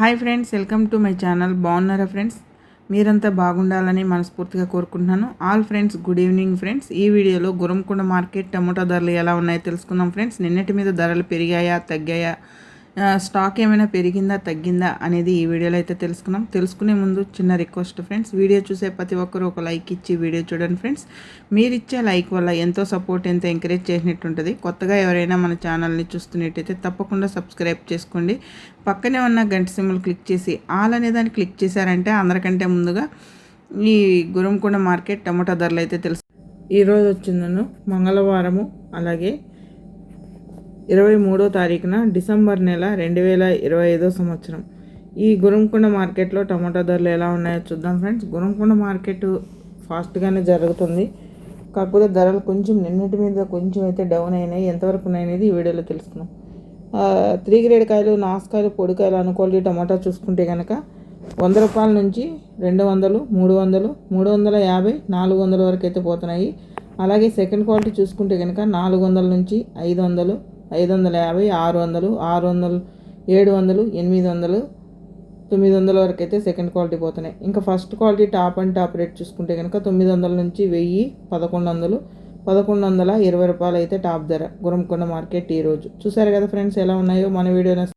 Hi friends welcome to my channel. బాగున్నారా friends? మీరంతా బాగుండాలని మనస్ఫూర్తిగా కోరుకుంటున్నాను. All friends good evening friends. ఈ వీడియోలో గురంకొండ మార్కెట్ టమోటా ధరలు ఎలా ఉన్నాయో తెలుసుకుందాం ఫ్రెండ్స్. నిన్నటి మీద ధరలు పెరిగాయా తగ్గాయా? స్టాక్ ఏమైనా పెరిగిందా తగ్గిందా అనేది ఈ వీడియోలో అయితే తెలుసుకున్నాం. తెలుసుకునే ముందు చిన్న రిక్వెస్ట్ ఫ్రెండ్స్ వీడియో చూసే ప్రతి ఒక్కరు ఒక లైక్ ఇచ్చి వీడియో చూడండి ఫ్రెండ్స్ మీరు ఇచ్చే లైక్ వల్ల ఎంతో సపోర్ట్ ఎంతో ఎంకరేజ్ చేసినట్టు ఉంటుంది కొత్తగా ఎవరైనా మన ఛానల్ని చూస్తున్నట్టయితే తప్పకుండా సబ్స్క్రైబ్ చేసుకోండి. పక్కనే ఉన్న గంట సింబల్ క్లిక్ చేసి ఆల్ అనే దాన్ని క్లిక్ చేశారంటే అందరికంటే ముందుగా ఈ గురంకొండ మార్కెట్ టమాటా ధరలు అయితే తెలుసు. ఈరోజు వచ్చిందను మంగళవారము అలాగే ఇరవై మూడో తారీఖున డిసెంబర్ నెల రెండు వేల ఇరవై ఐదో సంవత్సరం. ఈ గురంకొండ మార్కెట్లో టమాటా ధరలు ఎలా ఉన్నాయో చూద్దాం ఫ్రెండ్స్. గురంకొండ మార్కెట్ ఫాస్ట్గానే జరుగుతుంది. కాకపోతే ధరలు కొంచెం నిన్నటి మీద కొంచెం అయితే డౌన్ అయినాయి. ఎంతవరకు ఉన్నాయనేది ఈ వీడియోలో తెలుసుకున్నాం త్రీ గ్రేడ్ కాయలు నాసుకాయలు పొడికాయలు అనుకోవాలి టమాటా చూసుకుంటే కనుక వంద రూపాయల నుంచి రెండు వందలు మూడు వందలు మూడు వందల యాభై నాలుగు వందల వరకు అయితే పోతున్నాయి. అలాగే సెకండ్ క్వాలిటీ చూసుకుంటే కనుక నాలుగు వందల నుంచి ఐదు వందలు ఐదు వందల యాభై ఆరు వందలు ఆరు వందలు ఏడు వందలు ఎనిమిది వందలు తొమ్మిది వందల వరకు అయితే సెకండ్ క్వాలిటీ పోతున్నాయి. ఇంకా first quality top and top rate చూసుకుంటే కనుక తొమ్మిది వందల నుంచి వెయ్యి పదకొండు వందలు పదకొండు వందల ఇరవై రూపాయలు అయితే టాప్ ధర గురంకొండ మార్కెట్ ఈరోజు. చూసారు కదా ఫ్రెండ్స్ ఎలా ఉన్నాయో? మన వీడియో